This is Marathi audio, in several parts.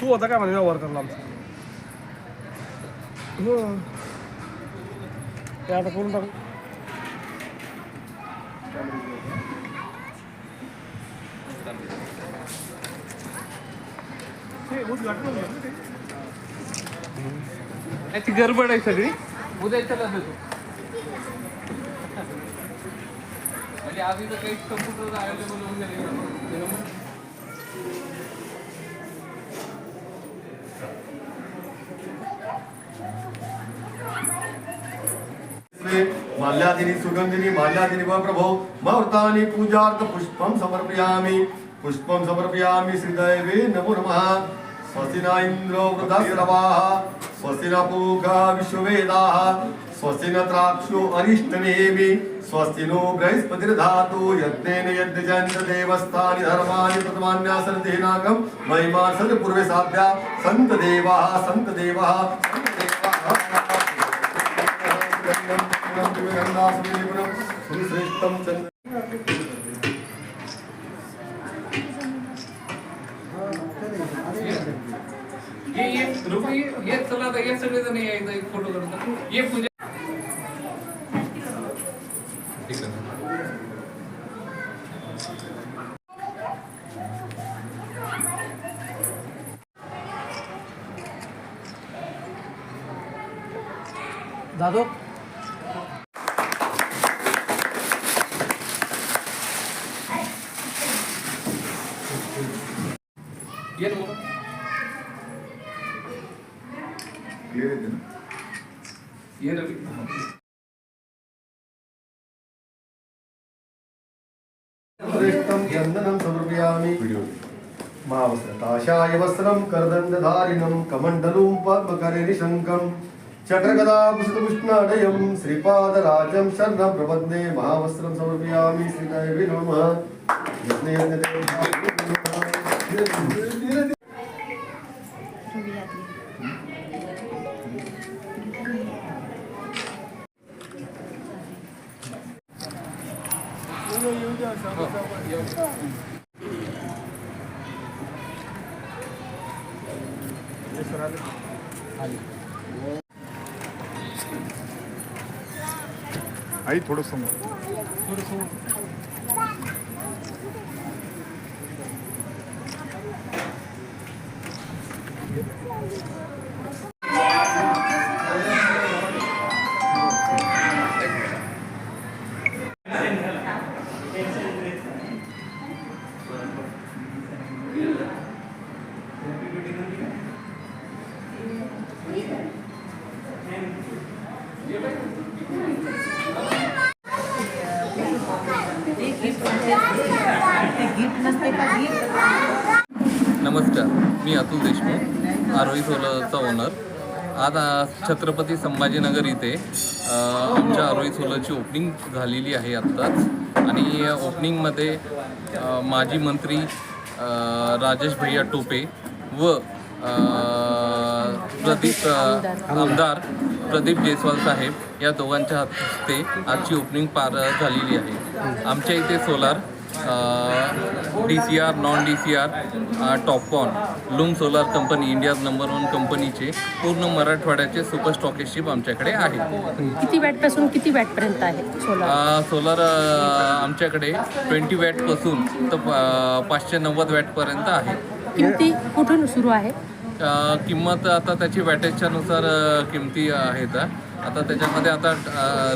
तू होता काय म्हणे व्यवहार करला आमचा? हो. ते आता करून टाकू. त्याची गडबड आहे सगळी. उद्या चला देतो म्हणजे आधी तर काही कम्प्युटर अवेलेबल होऊन गेले. माल्यादिनी सुगंधिनी माल्यादिनी व प्रभो महूर्तानि पूजार्थ पुष्पं समर्पयामि। पुष्पं समर्पयामि श्रीदैवे नमो नमः। स्वस्ति न इन्द्रो वृद्धश्रवाः स्वस्ति न पूगा विश्ववेदाः स्वस्ति न द्राक्षो अरिष्टनेमि स्वस्ति नो बृहस्पतिर्धातु यज्ञेन यज्ञजन्त देवस्थानि धर्माणि प्रथमान्यासन्ति हिनाकं महिमा सदपूर्वे साध्या सन्त देवाः सन्त देवाः सगळे जण यायचं एक फोटो काढून ಏನು ಏನು చందనం సమర్పయామి. మా వస్త్రతాశాయ వస్త్రం కర్దండధారిణం కమండలం పద్మకరిణి శంఖం. చటగదాపుష్పపుష్ణాడయం శ్రీపాదరాజం శరణ ప్రపద్నే మహావస్త్రం సమర్పయామి. శ్రీకైవి నమ. आई थोडं समोर नमस्कार मी अतुल देशमुख आरोही सोलरचा ओनर आज छत्रपती संभाजीनगर इथे आमच्या आरोही सोलरची ओपनिंग झालेली आहे आत्ताच. आणि या ओपनिंगमध्ये माजी मंत्री राजेश भैया टोपे व प्रदीप आमदार प्रदीप जयस्वाल साहेब या दोघांच्या हस्ते आजची ओपनिंग पार झालेली आहे. आमच्या इथे solar D C R non D C R Topcon Loom solar company India number one कंपनीचे पूर्ण मराठवाड्याचे सुपर स्टॉकेशिप आमच्याकडे आहे. किती वॅटपासून किती वॅटपर्यंत आहे सोलार सोलार आमच्याकडे ट्वेंटी वॅटपासून तर पाचशे नव्वद वॅटपर्यंत आहे. किमती कुठून सुरू आहे? किंमत आता त्याची वॅटेजच्या नुसार किमती आहेत आता त्याच्यामध्ये आता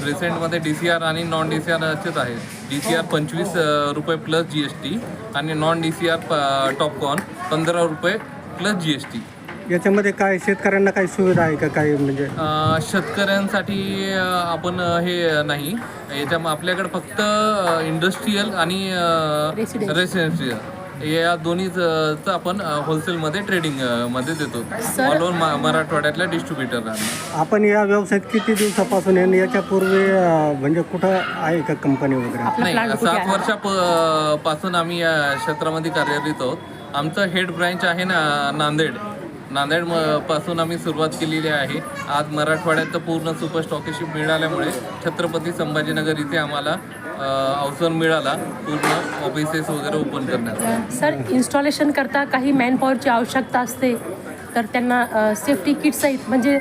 रिसेंटमध्ये डी सी आर आणि नॉन डी सी आरचेच आहेत. डी सी आर पंचवीस रुपये प्लस जी एस टी आणि non D C R Topcon पंधरा रुपये प्लस जी एस टी याच्यामध्ये काय शेतकऱ्यांना काही सुविधा आहे का काही म्हणजे? शेतकऱ्यांसाठी आपण हे नाही. याच्या आपल्याकडे फक्त इंडस्ट्रीयल आणि. रेसिडेन्शियल या दोन्हीच आपण होलसेलमध्ये ट्रेडिंगमध्ये देतो. Sir- ऑल ओव्हर मराठवाड्यातल्या डिस्ट्रीब्युटरला आपण या व्यवसायात किती दिवसापासून आहे आणि याच्यापूर्वी अं, म्हणजे कुठं आहे का कंपनी वगैरे? आपला नाही कुठे सात आहे? वर्षा पासून आम्ही या क्षेत्रामध्ये कार्यरत आहोत. आमचं हेड ब्रँच आहे ना नांदेड. नांदेड म- पासून आम्ही सुरुवात केलेली आहे. आज मराठवाड्यात पूर्ण सुपर स्टॉकेशिप मिळाल्यामुळे छत्रपती संभाजीनगर इथे आम्हाला अवसर मिळाला. पूर्ण ऑफिसेस वगैरे ओपन करण्याचा सर इन्स्टॉलेशन करता काही मॅनपॉवरची आवश्यकता असते. तर त्यांना सेफ्टी किट सहित म्हणजे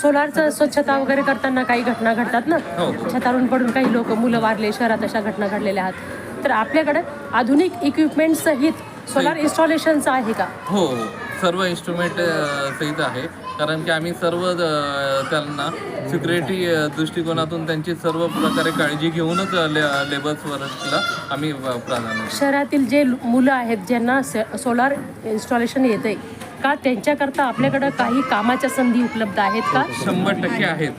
सोलारचं स्वच्छता वगैरे करताना काही घटना घडतात ना? हो. छतावरून पडून काही लोक मुलं वारले शहरात अशा घटना घडलेल्या आहेत. तर आपल्याकडे आधुनिक इक्विपमेंट सहित सोलार इन्स्टॉलेशनचं आहे का? हो हो. सर्व इन्स्ट्रुमेंट सहित आहे. कारण की आम्ही सर्व त्यांना सिक्युरिटी दृष्टिकोनातून त्यांची सर्व प्रकारे काळजी घेऊनच लेबर्स वर्कला आम्ही प्राधान्य. शहरातील जे लु- मुलं आहेत ज्यांना सोलार इन्स्टॉलेशन येते का त्यांच्याकरता आपल्याकडं काही कामाच्या संधी उपलब्ध आहेत का? शंभर टक्के आहेत.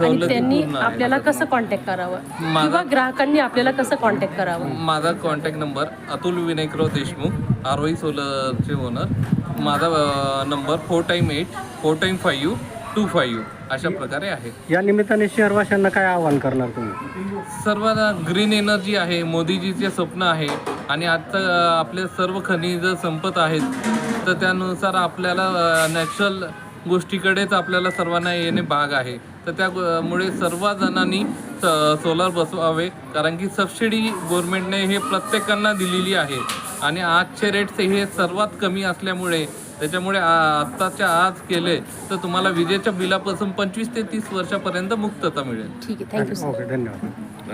आणि त्यांनी. आपल्याला कसं कॉन्टॅक्ट करावं? किंवा ग्राहकांनी आपल्याला कसं कॉन्टॅक्ट करावं? माझा कॉन्टॅक्ट नंबर अतुल विनायकराव देशमुख आरोई सोलरचे ओनर माझा number four time eight four time five two five अशा प्रकारे आहे. या निमित्ताने शहरवाशांना काय आवाहन करणार तुम्ही? सर्वांना ग्रीन एनर्जी आहे मोदीजीचे स्वप्न आहे आणि आता आपले सर्व खनिज संपत आहेत तर त्यानुसार आपल्याला नॅचरल गोष्टीकडेच आपल्याला सर्वांना येणे भाग आहे. तर त्यामुळे सर्व जणांनी सोलार बसवावे कारण की सबसिडी गव्हर्नमेंटने हे प्रत्येकांना दिलेली आहे. आणि आजचे रेट्स हे सर्वात कमी असल्यामुळे त्याच्यामुळे आत्ताच्या आज केले तर तुम्हाला विजेच्या बिलापासून पंचवीस ते तीस वर्षापर्यंत मुक्तता मिळेल. ठीक आहे थँक्यू ओके धन्यवाद.